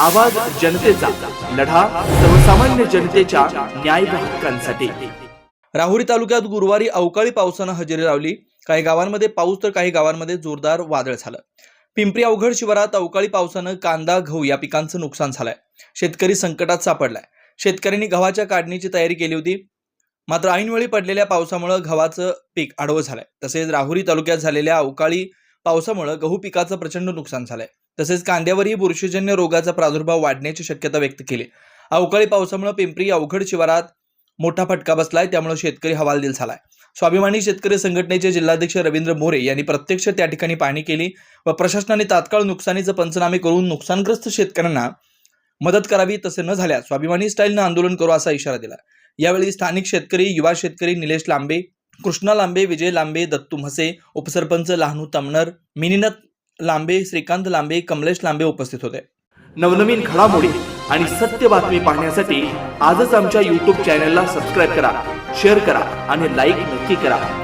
आवाज जनतेचा लढा सर्वसामान्य जनतेच्या न्याय हक्कांसाठी. राहुरी तालुक्यात गुरुवारी अवकाळी पावसानं हजेरी लावली. काही गावांमध्ये पाऊस तर काही गावांमध्ये जोरदार वादळ झालं. पिंपरी अवघड शिवारात अवकाळी पावसानं कांदा गहू या पिकांचं नुकसान झालंय. शेतकरी संकटात सापडलाय. शेतकऱ्यांनी गव्हाच्या काढणीची तयारी केली होती. मात्र ऐनवेळी पडलेल्या पावसामुळं गव्हाचं पीक आडवं झालंय. तसेच राहुरी तालुक्यात झालेल्या अवकाळी पावसामुळं गहू पिकाचं प्रचंड नुकसान झालंय. तसेच कांद्यावरही बुरशीजन्य रोगाचा प्रादुर्भाव वाढण्याची शक्यता व्यक्त केली. अवकाळी पावसामुळे पिंपरी अवघड शिवारात मोठा फटका बसलाय त्यामुळे शेतकरी हवालदिल झालाय. स्वाभिमानी शेतकरी संघटनेचे जिल्हाध्यक्ष रवींद्र मोरे यांनी प्रत्यक्ष त्या ठिकाणी पाहणी केली व प्रशासनाने तात्काळ नुकसानीचे पंचनामे करून नुकसानग्रस्त शेतकऱ्यांना मदत करावी तसे न झाल्यास स्वाभिमानी स्टाईलनं आंदोलन करू असा इशारा दिला. यावेळी स्थानिक शेतकरी युवा शेतकरी निलेश लांबे कृष्णा लांबे विजय लांबे दत्तू म्हसे उपसरपंच लहानू तमनर मिनिनत लांबे श्रीकांत लांबे कमलेश लांबे उपस्थित होते. नवनवीन घडामोडी आणि सत्य बातमी पाहण्यासाठी आजच आमच्या यूट्यूब चॅनलला सबस्क्राईब करा शेअर करा आणि लाईक नक्की करा.